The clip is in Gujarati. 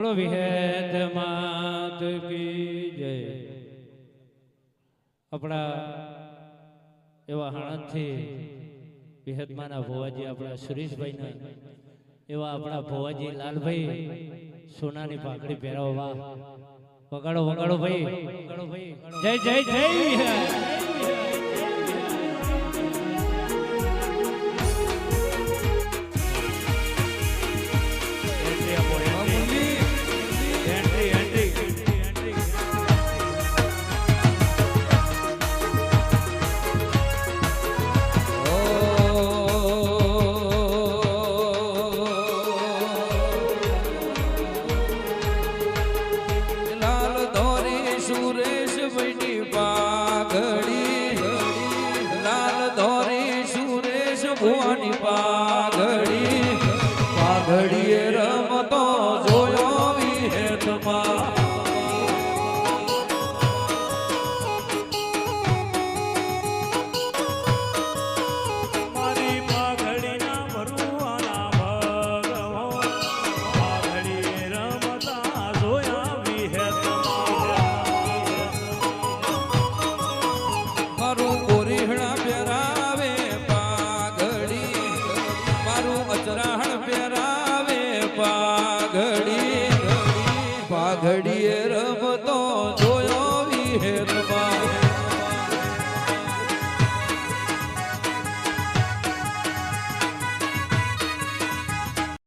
બોલો વિહેદ માત કી જય. આપણા એવા હણંદથી વિહેદમાના ભોવાજી આપણા સુરેશભાઈના, એવા આપણા ભોવાજી લાલભાઈ સોનાની પાઘડી પહેરાવવા. વગાડો વગાડો ભાઈ. જય જય જય ભાઈની પાઘડી લાલ ધોરી સુરેશ ભુવાની પાઘડી. પાઘડીએ રમતો જોયો વિહેતમાં અચરાહણ પહેરાવે પાઘડી. પાઘડીએ રમતો જોયો વિહેતમાં